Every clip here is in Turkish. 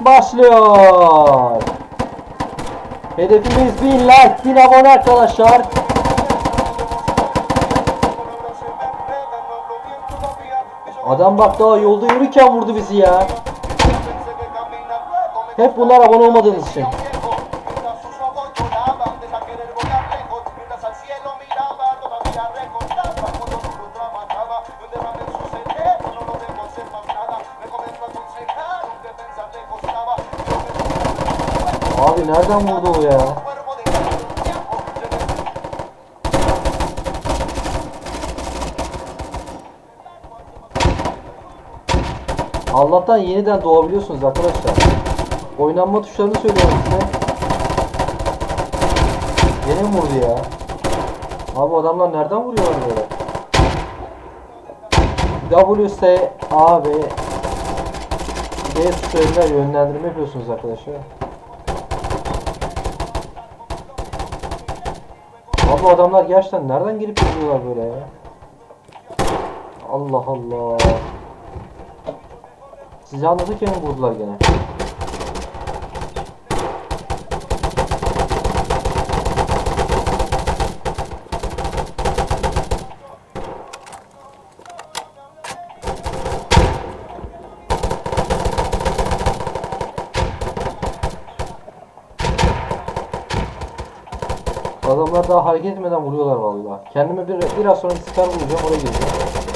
başlıyor. Hedefimiz 1000 like, 1000 abone arkadaşlar. Adam bak daha yolda yürürken vurdu bizi ya. Hep bunlar abone olmadığınız için. Abi nereden vurdu o ya? Allah'tan yeniden doğabiliyorsunuz arkadaşlar. Oynanma tuşlarını söylüyorum size. Gene mi vurdu ya? Abi adamlar nereden vuruyorlar böyle? W, S, A ve D tuşlarıyla yönlendirme yapıyorsunuz arkadaşlar. Bu adamlar gerçekten nereden gelip vuruyorlar böyle ya? Allah Allah. Sizi anlatırken vurdular gene. Adamlar daha hareket etmeden vuruyorlar vallahi. Kendime bir, biraz sonra bir sıkar vuracağım oraya gireceğim.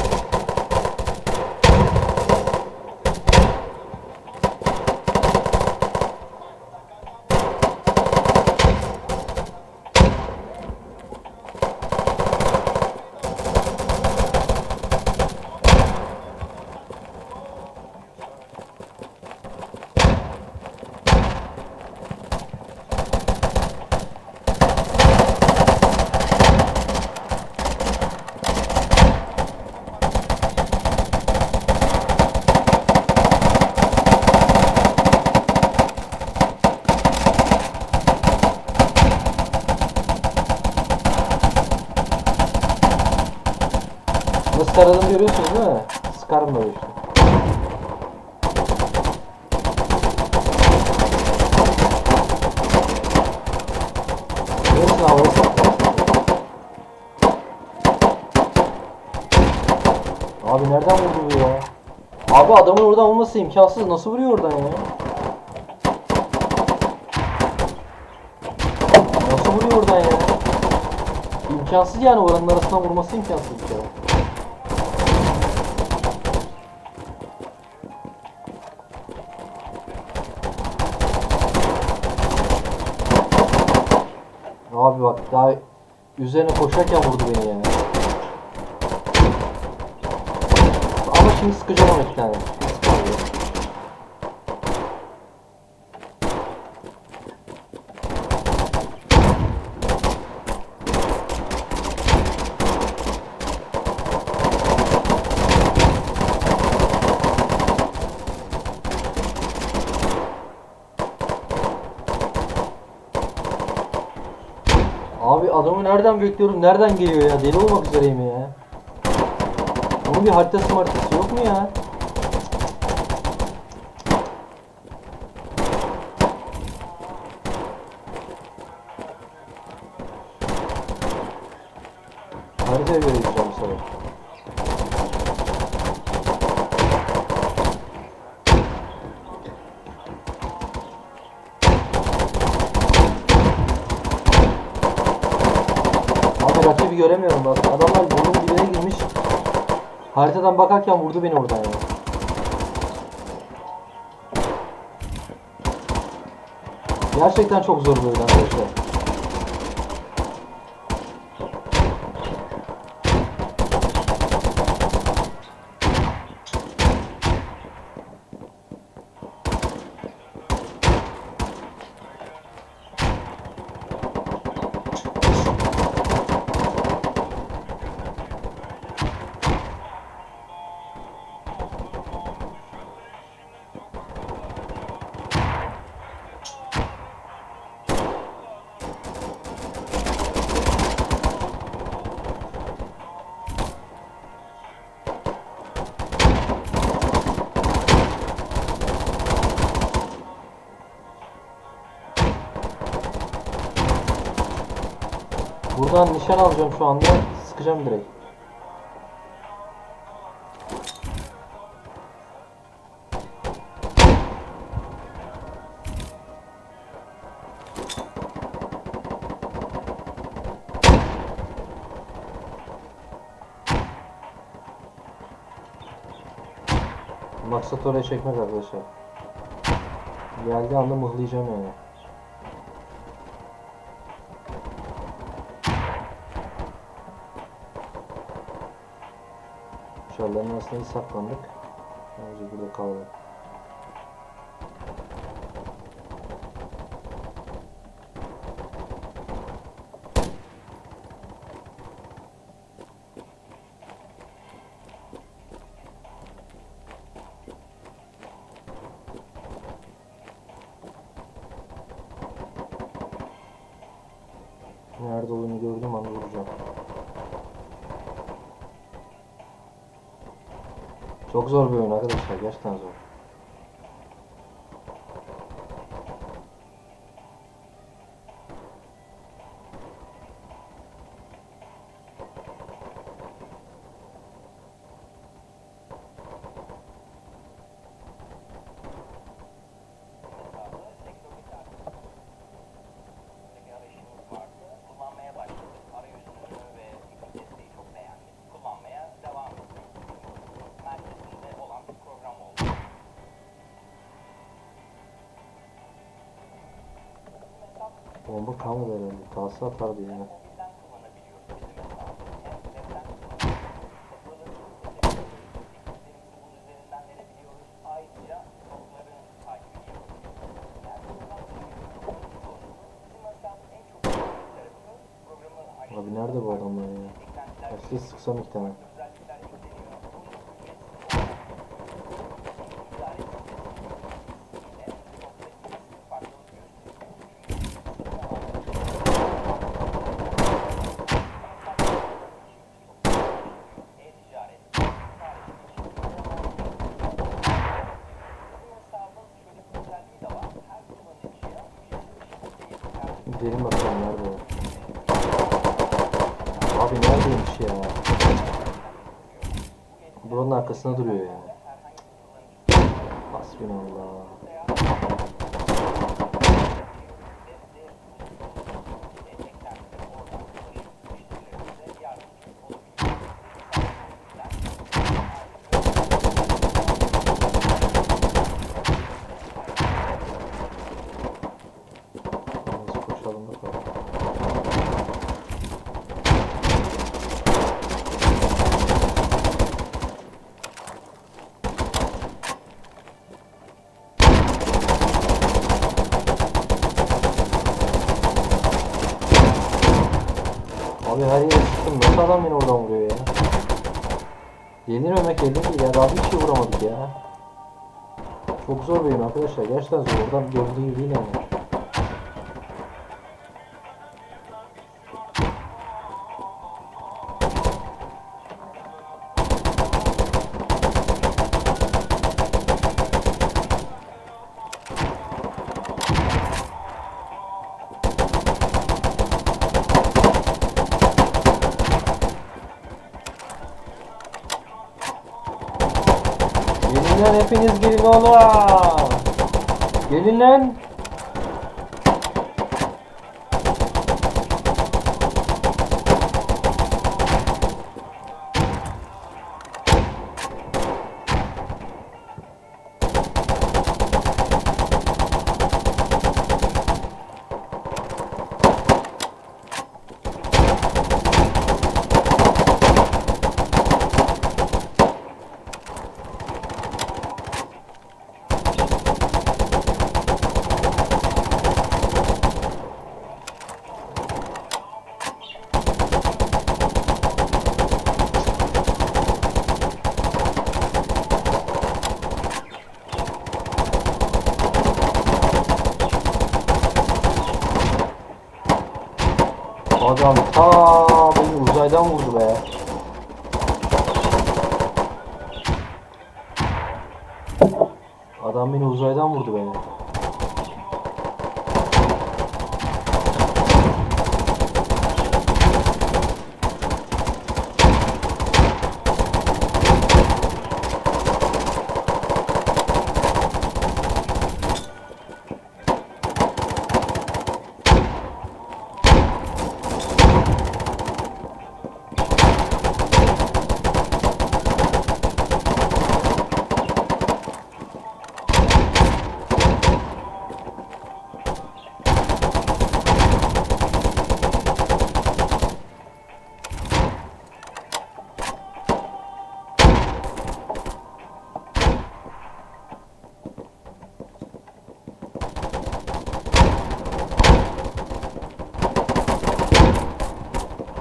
Taradığını görüyorsunuz değil mi? Sıkarım böyle işte. Abi nereden vurdu bu ya? Abi adamın oradan olması imkansız. Nasıl vuruyor oradan ya? Nasıl vuruyor oradan ya? İmkansız yani oranın arasından vurması imkansız bir. Abi bak daha üzerine koşarken vurdu beni ya. Ama şimdi sıkacağım iki tane. Sıkacağım. Abi adamı nereden bekliyorum? Nereden geliyor ya? Deli olmak üzereyim ya. Bunun bir haritası haritası yok mu ya? Göremiyorum bak. Adamlar burnun dibine girmiş. Haritadan bakarken vurdu beni oradan ya. Gerçekten çok zor böyle arkadaşlar. Buradan nişan alacağım şu anda. Sıkacağım direkt. Maksat oraya çekmek arkadaşlar. Geldiği anda mıhlayacağım yani. Dışarıların arasında saklandık. Bence burada kalalım. Çok zor bir oyun arkadaşlar. Gerçekten zor. Hesabın en çok sevdiğim tarafı programı Abi nerede bu adamlar ya? Ya size sıksam iki Gidelim bakalım nerede o. Abi neredeymiş ya? Buranın arkasında duruyor ya. Hasbinallah. Nasıl koşalım bakalım. Abi her yere sıktım. Nasıl adam beni oradan vuruyor ya? Yenilmemek elde değil ya. Daha bir şey vuramadık ya. Çok zor oyun arkadaşlar. Gerçekten zor. Oradan gördüğü gibi değil yani. Lan hepiniz gelin oğlum. Gelin lan. Adam ta beni uzaydan vurdu be. Adam beni uzaydan vurdu beni.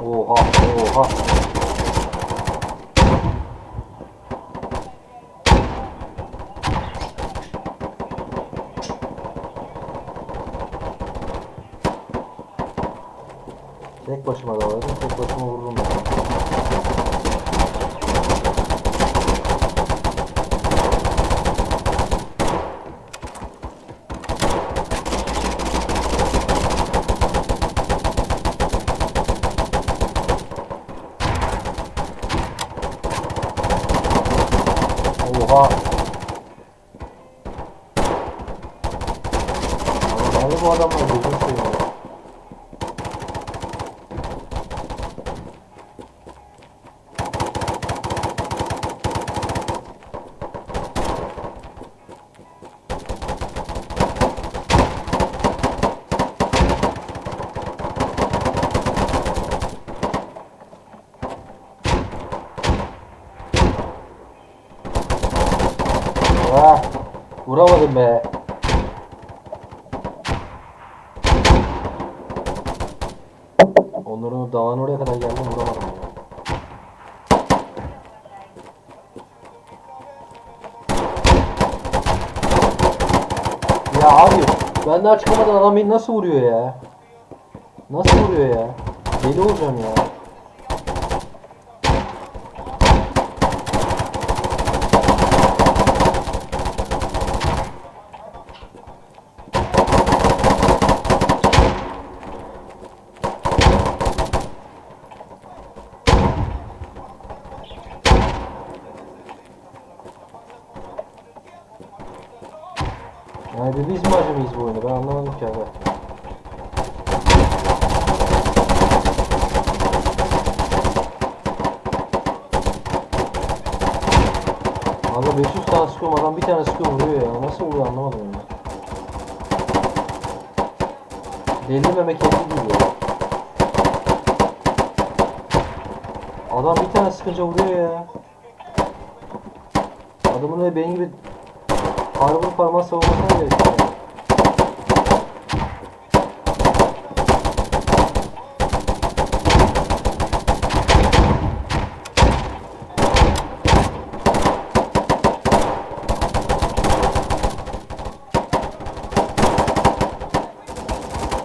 Oha oha. Tek başıma dalarım, tek başıma vururum ben. Oha. Abi bu adamlar gözünü seveyim ya. Ah, vuramadım be. Onların dağın oraya kadar geldim vuramadım ya. Ya abi ben daha çıkamadan adam beni nasıl vuruyor ya? Nasıl vuruyor ya? Deli olacağım ya. Biz mi acımayız bu oyunu ben anlamadım ki abi. Abi 500 tane sıkıyorum adam bir tane sıkıyor vuruyor ya nasıl vuruyor anlamadım ya. Deli memleketli gibi ya. Adam bir tane sıkınca vuruyor ya. Adamın öyle benim gibi Harbi parmağı savunmasına gerek yok. yani.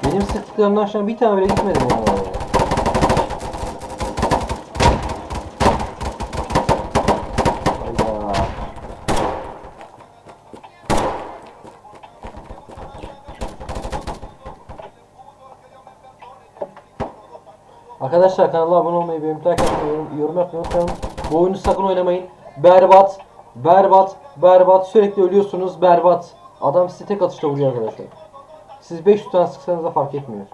Benim sıktıklarımdan aşağı bir tane bile gitmedi yani. oraya. Arkadaşlar kanala abone olmayı, benim like yorum, yapmayı unutmayın. Bu oyunu sakın oynamayın. Berbat, berbat, berbat. Sürekli ölüyorsunuz, berbat. Adam sizi tek atışta vuruyor arkadaşlar. Siz 500 tane sıksanız da fark etmiyor.